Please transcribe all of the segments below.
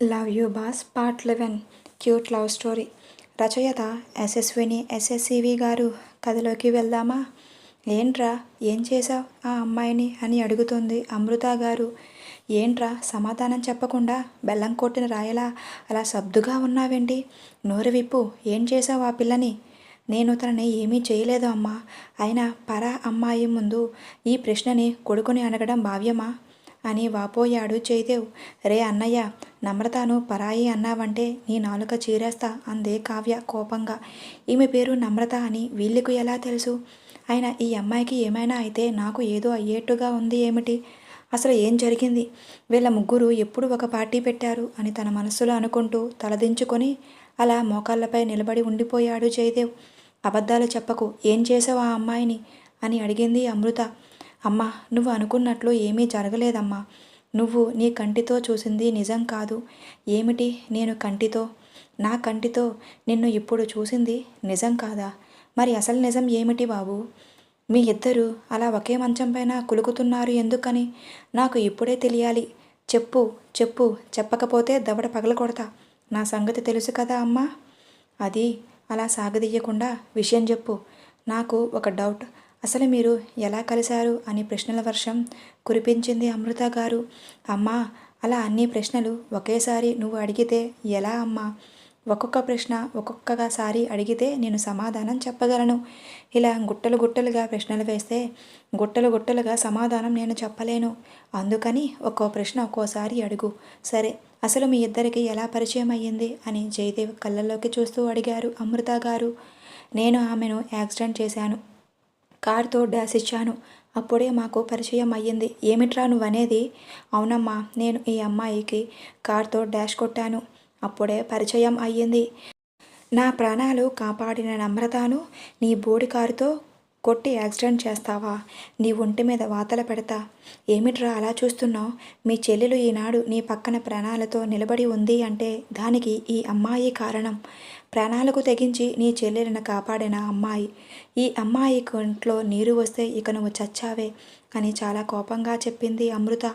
Love you boss part eleven cute love story. రచయిత యశస్విని ఎస్ఎస్సివి గారు కథలోకి వెళ్దామా? ఏంట్రా ఏం చేశావు ఆ అమ్మాయిని అని అడుగుతుంది అమృత గారు. ఏంట్రా సమాధానం చెప్పకుండా బెల్లం కొట్టిన రాయలా? అలా సబ్దుగా ఉన్నావేంటి? నోరు విప్పు ఏం చేశావు ఆ పిల్లని? నేను తనని ఏమీ చేయలేదు అమ్మా. అయినా పరా అమ్మాయి ముందు ఈ ప్రశ్నని కొడుకుని అడగడం భావ్యమా? అని వాపోయాడు జయదేవ్ రే అన్నయ్య నమ్రతను పరాయి అన్నావంటే నీ నాలుక చీరేస్తా అందే కావ్య కోపంగా. ఈమె పేరు నమ్రత అని వీళ్ళకు ఎలా తెలుసు? అయినా ఈ అమ్మాయికి ఏమైనా అయితే నాకు ఏదో అయ్యేట్టుగా ఉంది ఏమిటి? అసలు ఏం జరిగింది? వీళ్ళ ముగ్గురు ఎప్పుడు ఒక పార్టీ పెట్టారు అని తన మనస్సులో అనుకుంటూ తలదించుకొని అలా మోకాళ్ళపై నిలబడి ఉండిపోయాడు జయదేవ్. అబద్ధాలు చెప్పకు ఏం చేసావు ఆ అమ్మాయిని? అని అడిగింది అమృత. అమ్మా నువ్వు అనుకున్నట్లు ఏమీ జరగలేదమ్మా. నువ్వు నీ కంటితో చూసింది నిజం కాదు. ఏమిటి నేను కంటితో? నా కంటితో నిన్ను ఇప్పుడు చూసింది నిజం కాదా? మరి అసలు నిజం ఏమిటి బాబు? మీ ఇద్దరు అలా ఒకే మంచం పైన కులుకుతున్నారు ఎందుకని? నాకు ఇప్పుడే తెలియాలి. చెప్పు చెప్పు చెప్పకపోతే దవడ పగల కొడతా. నా సంగతి తెలుసు కదా అమ్మా? అది అలా సాగదీయకుండా విషయం చెప్పు. నాకు ఒక డౌట్. అసలు మీరు ఎలా కలిశారు? అని ప్రశ్నల వర్షం కురిపించింది అమృత గారు. అమ్మా అలా అన్ని ప్రశ్నలు ఒకేసారి నువ్వు అడిగితే ఎలా అమ్మా? ఒక్కొక్క ప్రశ్న ఒక్కొక్కసారి అడిగితే నేను సమాధానం చెప్పగలను. ఇలా గుట్టలు గుట్టలుగా ప్రశ్నలు వేస్తే గుట్టలు గుట్టలుగా సమాధానం నేను చెప్పలేను. అందుకని ఒక్కో ప్రశ్న ఒక్కోసారి అడుగు. సరే అసలు మీ ఇద్దరికి ఎలా పరిచయం అయ్యింది? అని జయదేవ్ కళ్ళల్లోకి చూస్తూ అడిగారు అమృత గారు. నేను ఆమెను యాక్సిడెంట్ చేశాను. కార్తో డ్యాష్ ఇచ్చాను. అప్పుడే మాకు పరిచయం అయ్యింది. ఏమిట్రా నువ్వనేది? అవునమ్మా నేను ఈ అమ్మాయికి కార్తో డ్యాష్ కొట్టాను. అప్పుడే పరిచయం అయ్యింది. నా ప్రాణాలు కాపాడిన నమ్రతను నీ బోడి కారుతో కొట్టి యాక్సిడెంట్ చేస్తావా? నీ ఒంటి మీద వాతల పెడతా. ఏమిట్రా అలా చూస్తున్నావు? మీ చెల్లెలు ఈనాడు నీ పక్కన ప్రాణాలతో నిలబడి ఉంది అంటే దానికి ఈ అమ్మాయి కారణం. ప్రాణాలకు తెగించి నీ చెల్లెలను కాపాడిన అమ్మాయి. ఈ అమ్మాయి కంట్లో నీరు వస్తే ఇక నువ్వు చచ్చావే అని చాలా కోపంగా చెప్పింది అమృత.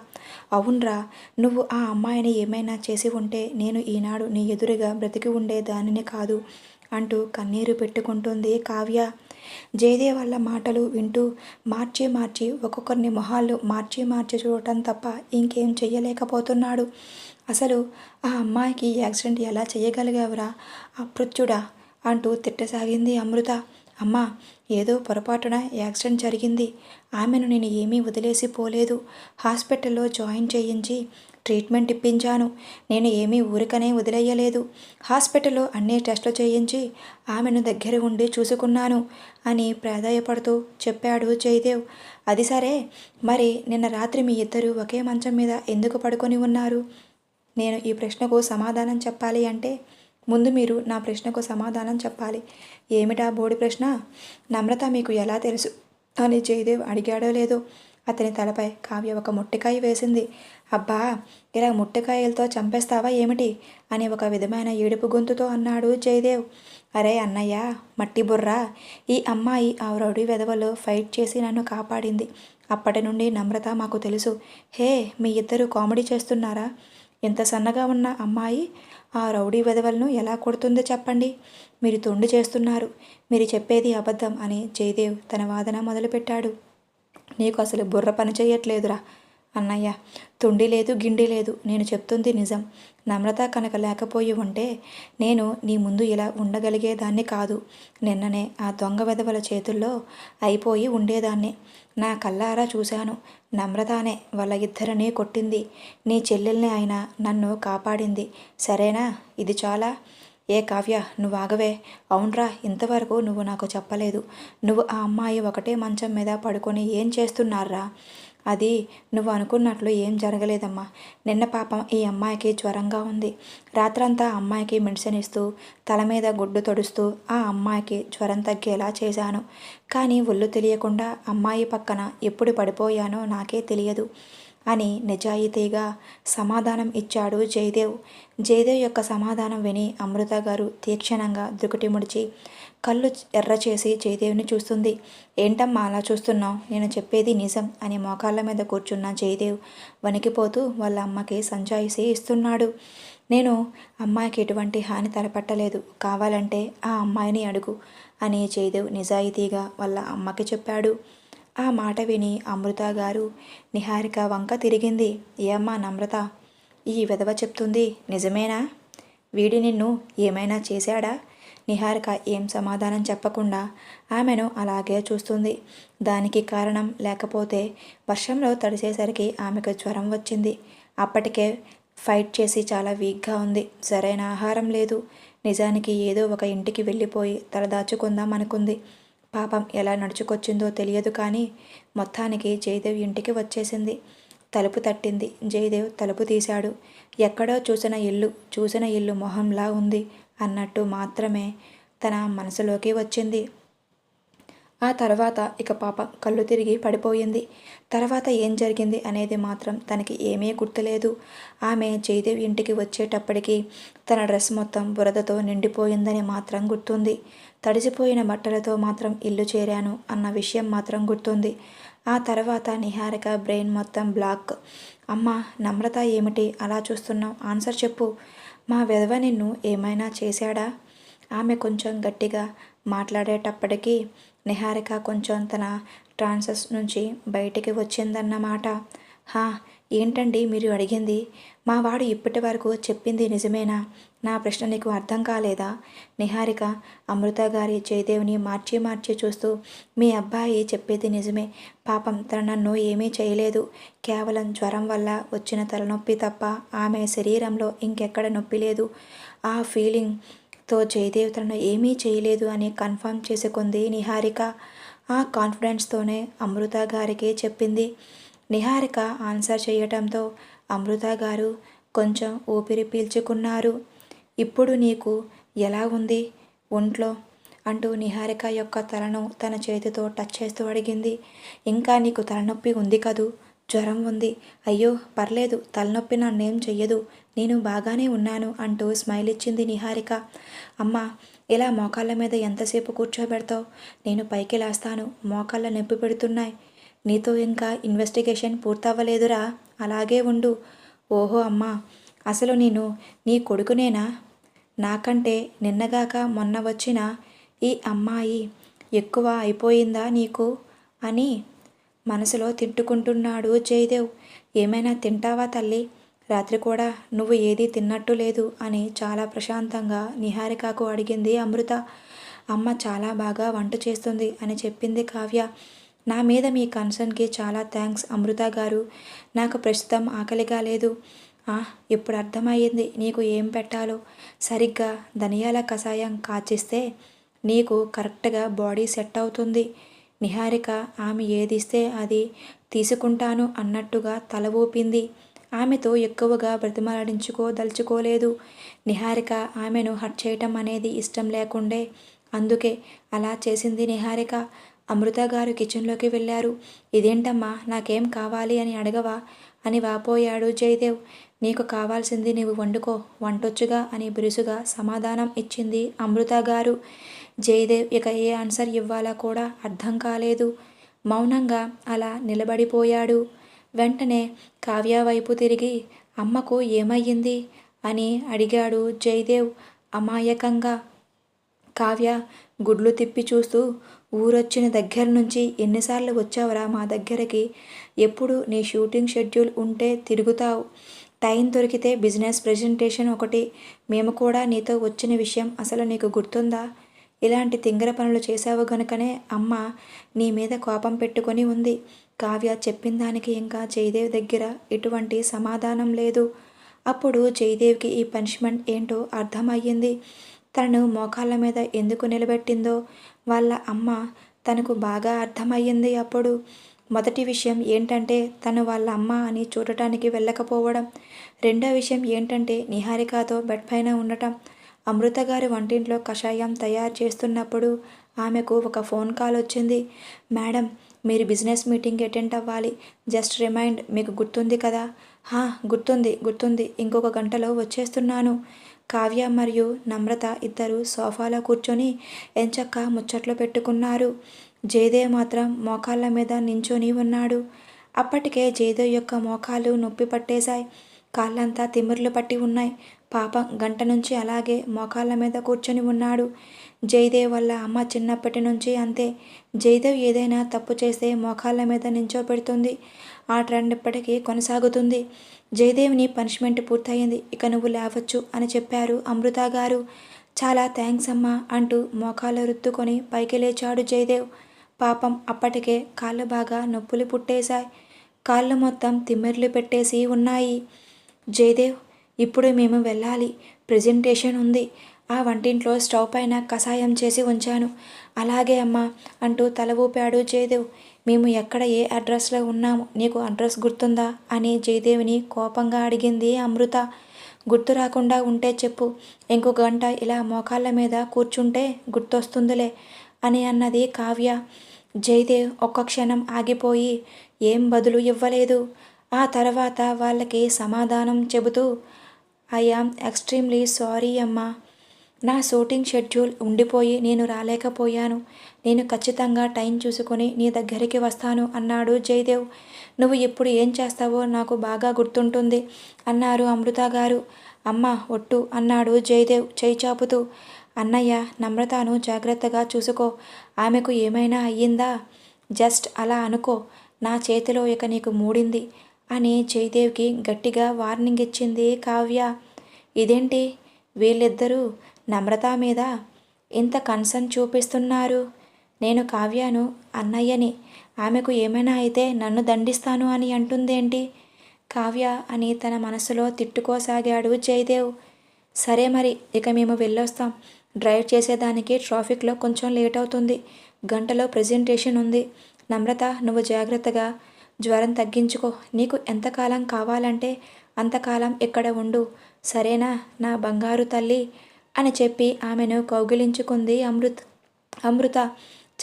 అవునరా నువ్వు ఆ అమ్మాయిని ఏమైనా చేసి ఉంటే నేను ఈనాడు నీ ఎదురుగా బ్రతికి ఉండే దానిని కాదు అంటూ కన్నీరు పెట్టుకుంటుంది కావ్య. జయదే వాళ్ళ మాటలు వింటూ మార్చి మార్చి ఒక్కొక్కరిని మొహాలు మార్చి మార్చి చూడటం తప్ప ఇంకేం చెయ్యలేకపోతున్నాడు. అసలు ఆ అమ్మాయికి యాక్సిడెంట్ ఎలా చేయగలిగావురా? అపృత్యుడా అంటూ తిట్టసాగింది అమృత. అమ్మా ఏదో పొరపాటున యాక్సిడెంట్ జరిగింది. ఆమెను నేను ఏమీ వదిలేసి పోలేదు. హాస్పిటల్లో జాయిన్ చేయించి ట్రీట్మెంట్ ఇప్పించాను. నేను ఏమీ ఊరికనే వదిలేయలేదు. హాస్పిటల్లో అన్ని టెస్టులు చేయించి ఆమెను దగ్గర ఉండి చూసుకున్నాను అని ప్రాధాయపడుతూ చెప్పాడు జయదేవ్. అది సరే మరి నిన్న రాత్రి మీ ఇద్దరు ఒకే మంచం మీద ఎందుకు పడుకొని ఉన్నారు? నేను ఈ ప్రశ్నకు సమాధానం చెప్పాలి అంటే ముందు మీరు నా ప్రశ్నకు సమాధానం చెప్పాలి. ఏమిటా బోడి ప్రశ్న? నమ్రత మీకు ఎలా తెలుసు? అని జయదేవ్ అడిగాడో లేదో అతని తలపై కావ్య ఒక ముట్టికాయ వేసింది. అబ్బా ఇలా ముట్టికాయలతో చంపేస్తావా ఏమిటి? అని ఒక విధమైన ఏడుపు గొంతుతో అన్నాడు జయదేవ్. అరే అన్నయ్య మట్టి బుర్రా. ఈ అమ్మాయి ఆ రౌడీ వెధవలో ఫైట్ చేసి నన్ను కాపాడింది. అప్పటి నుండి నమ్రత మాకు తెలుసు. హే మీ ఇద్దరు కామెడీ చేస్తున్నారా? ఇంత సన్నగా ఉన్న అమ్మాయి ఆ రౌడీ వెధవలను ఎలా కొడుతుందో చెప్పండి. మీరు తొండి చేస్తున్నారు. మీరు చెప్పేది అబద్ధం అని జయదేవ్ తన వాదన మొదలుపెట్టాడు. నీకు అసలు బుర్ర పని చేయట్లేదురా అన్నయ్య. తొండి లేదు గిండి లేదు. నేను చెప్తుంది నిజం. నమ్రత కనుక లేకపోయి ఉంటే నేను నీ ముందు ఇలా ఉండగలిగేదాన్ని కాదు. నిన్ననే ఆ దొంగ వెధవల చేతుల్లో అయిపోయి ఉండేదాన్ని. నా కల్లారా చూశాను. నమ్రతానే వాళ్ళ ఇద్దరిని కొట్టింది. నీ చెల్లెల్ని ఆయన నన్ను కాపాడింది. సరేనా? ఇది చాలా. ఏ కావ్య నువ్వు ఆగవే. అవునరా ఇంతవరకు నువ్వు నాకు చెప్పలేదు. నువ్వు ఆ అమ్మాయి ఒకటే మంచం మీద పడుకొని ఏం చేస్తున్నారా? అది నువ్వు అనుకున్నట్లు ఏం జరగలేదమ్మా. నిన్న పాపం ఈ అమ్మాయికి జ్వరంగా ఉంది. రాత్రంతా అమ్మాయికి మెడిసిన్ ఇస్తూ తల మీద గుడ్డు తొడుస్తూ ఆ అమ్మాయికి జ్వరం తగ్గేలా చేశాను. కానీ ఒళ్ళు తెలియకుండా అమ్మాయి పక్కన ఎప్పుడు పడిపోయానో నాకే తెలియదు. అని నిజాయితీగా సమాధానం ఇచ్చాడు జయదేవ్. జయదేవ్ యొక్క సమాధానం విని అమృత గారు తీక్షణంగా దుకుటి ముడిచి కళ్ళు ఎర్ర చేసి జయదేవ్ని చూస్తుంది. ఏంటమ్మా అలా చూస్తున్నావు? నేను చెప్పేది నిజం అని మోకాళ్ళ మీద కూర్చున్న జయదేవ్ వణికిపోతూ వాళ్ళ అమ్మకి సంజాయిసి ఇస్తున్నాడు. నేను అమ్మాయికి ఎటువంటి హాని తలపెట్టలేదు. కావాలంటే ఆ అమ్మాయిని అడుగు అని జయదేవ్ నిజాయితీగా వాళ్ళ అమ్మకి చెప్పాడు. ఆ మాట విని అమృత గారు నిహారిక వంక తిరిగింది. ఏమ్మా నమ్రత ఈ విధవ చెప్తుంది నిజమేనా? వీడి నిన్ను ఏమైనా చేశాడా? నిహారిక ఏం సమాధానం చెప్పకుండా ఆమెను అలాగే చూస్తుంది. దానికి కారణం లేకపోతే వర్షంలో తడిసేసరికి ఆమెకు జ్వరం వచ్చింది. అప్పటికే ఫైట్ చేసి చాలా వీక్గా ఉంది. సరైన ఆహారం లేదు. నిజానికి ఏదో ఒక ఇంటికి వెళ్ళిపోయి తలదాచుకుందాం అనుకుంది. పాపం ఎలా నడుచుకొచ్చిందో తెలియదు కానీ మొత్తానికి జయదేవ్ ఇంటికి వచ్చేసింది. తలుపు తట్టింది. జయదేవ్ తలుపు తీశాడు. ఎక్కడో చూసిన ఇల్లు చూసిన ఇల్లు మొహంలా ఉంది అన్నట్టు మాత్రమే తన మనసులోకి వచ్చింది. ఆ తర్వాత ఇక పాప కళ్ళు తిరిగి పడిపోయింది. తర్వాత ఏం జరిగింది అనేది మాత్రం తనకి ఏమీ గుర్తులేదు. ఆమె జయదేవ్ ఇంటికి వచ్చేటప్పటికి తన డ్రెస్ మొత్తం బురదతో నిండిపోయిందని మాత్రం గుర్తుంది. తడిసిపోయిన బట్టలతో మాత్రం ఇల్లు చేరాను అన్న విషయం మాత్రం గుర్తుంది. ఆ తర్వాత నిహారిక బ్రెయిన్ మొత్తం బ్లాక్. అమ్మ నమ్రత ఏమిటి? అలా చూస్తున్నావు. ఆన్సర్ చెప్పు. మా విధవ నిన్ను ఏమైనా చేశాడా? ఆమె కొంచెం గట్టిగా మాట్లాడేటప్పటికీ నిహారిక కొంచెం తన ట్రాన్సెస్ నుంచి బయటికి వచ్చిందన్నమాట హా ఏంటండి మీరు అడిగింది? మా వాడు ఇప్పటి వరకు చెప్పింది నిజమేనా? నా ప్రశ్న నీకు అర్థం కాలేదా? నిహారిక అమృత గారి జయదేవిని మార్చి మార్చి చూస్తూ మీ అబ్బాయి చెప్పేది నిజమే. పాపం తన నన్ను ఏమీ చేయలేదు. కేవలం జ్వరం వల్ల వచ్చిన తలనొప్పి తప్ప ఆమె శరీరంలో ఇంకెక్కడ నొప్పి లేదు. ఆ ఫీలింగ్ తో జయదేవ్ తనను ఏమీ చేయలేదు అని కన్ఫర్మ్ చేసుకుంది నిహారిక. ఆ కాన్ఫిడెన్స్తోనే అమృత గారికి చెప్పింది. నిహారిక ఆన్సర్ చేయటంతో అమృత గారు కొంచెం ఊపిరి పీల్చుకున్నారు. ఇప్పుడు నీకు ఎలా ఉంది? ఒంట్లో అంటూ నిహారిక యొక్క తలను తన చేతితో టచ్ చేస్తూ అడిగింది. ఇంకా నీకు తలనొప్పి ఉంది కదూ? జ్వరం ఉంది. అయ్యో పర్లేదు తలనొప్పి నన్నేం చెయ్యదు. నేను బాగానే ఉన్నాను అంటూ స్మైల్ ఇచ్చింది నిహారిక. అమ్మ ఇలా మోకాళ్ళ మీద ఎంతసేపు కూర్చోబెడతావు? నేను పైకి లేస్తాను. మోకాళ్ళ నొప్పి పెడుతున్నాయి. నీతో ఇంకా ఇన్వెస్టిగేషన్ పూర్తవ్వలేదురా. అలాగే ఉండు. ఓహో అమ్మా అసలు నేను నీ కొడుకునేనా? నాకంటే నిన్నగాక మొన్న వచ్చిన ఈ అమ్మాయి ఎక్కువ అయిపోయిందా నీకు? అని మనసులో తిట్టుకుంటున్నాడు జయదేవ్. ఏమైనా తింటావా తల్లి? రాత్రి కూడా నువ్వు ఏదీ తిన్నట్టు లేదు అని చాలా ప్రశాంతంగా నిహారికకు అడిగింది అమృత. అమ్మ చాలా బాగా వంట చేస్తుంది అని చెప్పింది కావ్య. నా మీద మీ కన్సర్న్కి చాలా థ్యాంక్స్ అమృత గారు. నాకు ప్రస్తుతం ఆకలిగా లేదు. ఇప్పుడు అర్థమయ్యింది నీకు ఏం పెట్టాలో. సరిగ్గా ధనియాల కషాయం కాచిస్తే నీకు కరెక్ట్గా బాడీ సెట్ అవుతుంది. నిహారిక ఆమె ఏదిస్తే అది తీసుకుంటాను అన్నట్టుగా తల ఊపింది. ఆమెతో ఎక్కువగా బ్రతిమలాడించుకోదలుచుకోలేదు. నిహారిక ఆమెను హట్ చేయటం అనేది ఇష్టం లేకుండే. అందుకే అలా చేసింది నిహారిక. అమృత గారు కిచెన్లోకి వెళ్ళారు. ఇదేంటమ్మా నాకేం కావాలి అని అడగవా అని వాపోయాడు జయదేవ్. నీకు కావాల్సింది నీవు వండుకో. వంటొచ్చుగా అని బిరుసుగా సమాధానం ఇచ్చింది అమృత గారు. జయదేవ్ ఇక ఏ ఆన్సర్ ఇవ్వాలా కూడా అర్థం కాలేదు. మౌనంగా అలా నిలబడిపోయాడు. వెంటనే కావ్య వైపు తిరిగి అమ్మకు ఏమయ్యింది? అని అడిగాడు జయదేవ్ అమాయకంగా. కావ్య గుడ్లు తిప్పి చూస్తూ ఊరొచ్చిన దగ్గర నుంచి ఎన్నిసార్లు వచ్చావురా మా దగ్గరకి? ఎప్పుడు నీ షూటింగ్ షెడ్యూల్ ఉంటే తిరుగుతావు. టైం దొరికితే బిజినెస్ ప్రజెంటేషన్ ఒకటి. మేము కూడా నీతో వచ్చిన విషయం అసలు నీకు గుర్తుందా? ఇలాంటి తింగర పనులు చేశావు గనుకనే అమ్మ నీ మీద కోపం పెట్టుకొని ఉంది. కావ్య చెప్పిన దానికి ఇంకా జయదేవ్ దగ్గర ఎటువంటి సమాధానం లేదు. అప్పుడు జయదేవ్కి ఈ పనిష్మెంట్ ఏంటో అర్థమయ్యింది. తనను మోకాళ్ళ మీద ఎందుకు నిలబెట్టిందో వాళ్ళ అమ్మ తనకు బాగా అర్థమయ్యింది అప్పుడు. మొదటి విషయం ఏంటంటే తను వాళ్ళ అమ్మ అని చూడటానికి వెళ్ళకపోవడం. రెండో విషయం ఏంటంటే నిహారికతో బెడ్ పైన ఉండటం. అమృత గారి వంటింట్లో కషాయం తయారు చేస్తున్నప్పుడు ఆమెకు ఒక ఫోన్ కాల్ వచ్చింది. మేడం మీరు బిజినెస్ మీటింగ్ అటెండ్ అవ్వాలి. జస్ట్ రిమైండ్ మీకు గుర్తుంది కదా? హా గుర్తుంది గుర్తుంది. ఇంకొక గంటలో వచ్చేస్తున్నాను. కావ్య మరియు నమ్రత ఇద్దరు సోఫాలో కూర్చొని ఎంచక్క ముచ్చట్లు పెట్టుకున్నారు. జయదే మాత్రం మోకాళ్ళ మీద నించొని ఉన్నాడు. అప్పటికే జయదేవ్ యొక్క మోకాలు నొప్పి పట్టేశాయి. కాళ్ళంతా తిమ్మిర్లు పట్టి ఉన్నాయి. పాపం గంట నుంచి అలాగే మోకాళ్ళ మీద కూర్చొని ఉన్నాడు. జయదేవ్ వల్ల అమ్మ చిన్నప్పటి నుంచి అంతే. జయదేవ్ ఏదైనా తప్పు చేస్తే మోకాళ్ళ మీద నించోపెడుతుంది ఆ ట్రెండ్ ఇప్పటికీ కొనసాగుతుంది. జయదేవ్ని పనిష్మెంట్ పూర్తయింది. ఇక నువ్వు లేవచ్చు అని చెప్పారు అమృత గారు. చాలా థ్యాంక్స్ అమ్మా అంటూ మోకాలు రుత్తుకొని పైకి లేచాడు జయదేవ్. పాపం అప్పటికే కాళ్ళు బాగా నొప్పులు పుట్టేశాయి. కాళ్ళు మొత్తం తిమ్మెర్లు పెట్టేసి ఉన్నాయి. జయదేవ్ ఇప్పుడు మేము వెళ్ళాలి. ప్రజెంటేషన్ ఉంది. ఆ వంటింట్లో స్టవ్ పైన కషాయం చేసి ఉంచాను. అలాగే అమ్మా అంటూ తల ఊపాడు జయదేవ్. మేము ఎక్కడ ఏ అడ్రస్లో ఉన్నాము నీకు అడ్రస్ గుర్తుందా? అని జయదేవిని కోపంగా అడిగింది అమృత. గుర్తు రాకుండా ఉంటే చెప్పు. ఇంకో గంట ఇలా మోకాళ్ళ మీద కూర్చుంటే గుర్తొస్తుందిలే అని అన్నది కావ్య. జయదేవ్ ఒక్క క్షణం ఆగిపోయి ఏం బదులు ఇవ్వలేదు. ఆ తర్వాత వాళ్ళకి సమాధానం చెబుతూ ఐఆమ్ ఎక్స్ట్రీమ్లీ సారీ అమ్మా. నా షూటింగ్ షెడ్యూల్ ఉండిపోయి నేను రాలేకపోయాను. నేను ఖచ్చితంగా టైం చూసుకొని నీ దగ్గరికి వస్తాను అన్నాడు జయదేవ్. నువ్వు ఇప్పుడు ఏం చేస్తావో నాకు బాగా గుర్తుంటుంది అన్నారు అమృత గారు. అమ్మ ఒట్టు అన్నాడు జయదేవ్ చేయి చాపుతూ. అన్నయ్య నమ్రతను జాగ్రత్తగా చూసుకో. ఆమెకు ఏమైనా అయ్యిందా? జస్ట్ అలా అనుకో. నా చేతిలో ఇక నీకు మూడింది. అని జయదేవ్కి గట్టిగా వార్నింగ్ ఇచ్చింది కావ్య. ఇదేంటి? వీళ్ళిద్దరూ నమ్రత మీద ఇంత కన్సర్న్ చూపిస్తున్నారు. నేను కావ్యను అన్నయ్యని ఆమెకు ఏమైనా అయితే నన్ను దండిస్తాను అని అంటుందేంటి? కావ్య అని తన మనసులో తిట్టుకోసాగాడు జయదేవ్. సరే మరి ఇక మేము వెళ్ళొస్తాం. డ్రైవ్ చేసేదానికి ట్రాఫిక్లో కొంచెం లేట్ అవుతుంది. గంటలో ప్రజెంటేషన్ ఉంది. నమ్రత నువ్వు జాగ్రత్తగా జ్వరం తగ్గించుకో. నీకు ఎంతకాలం కావాలంటే అంతకాలం ఇక్కడ ఉండు. సరేనా? నా బంగారు తల్లి అని చెప్పి ఆమెను కౌగిలించుకుంది అమృత్. అమృత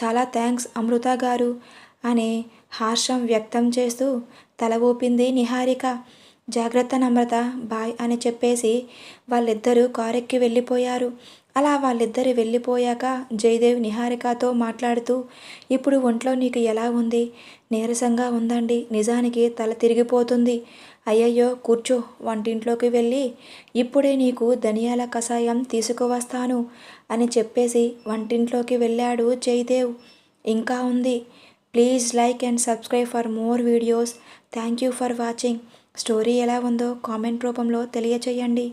చాలా థ్యాంక్స్ అమృత గారు అని హర్షం వ్యక్తం చేస్తూ తల ఊపింది నిహారిక. జాగ్రత్త నమ్రత బాయ్ అని చెప్పేసి వాళ్ళిద్దరూ కారెక్కి వెళ్ళిపోయారు. అలా వాళ్ళిద్దరు వెళ్ళిపోయాక జయదేవ్ నిహారికతో మాట్లాడుతూ ఇప్పుడు ఒంట్లో నీకు ఎలా ఉంది? నీరసంగా ఉందండి. నిజానికి తల తిరిగిపోతుంది. అయ్యయ్యో కూర్చో. వంటింట్లోకి వెళ్ళి ఇప్పుడే నీకు ధనియాల కషాయం తీసుకువస్తాను అని చెప్పేసి వంటింట్లోకి వెళ్ళాడు జయదేవ్. ఇంకా ఉంది. Please like and subscribe for more videos. Thank you for watching. Story ఎలా ఉందో కామెంట్ రూపంలో తెలియచేయండి.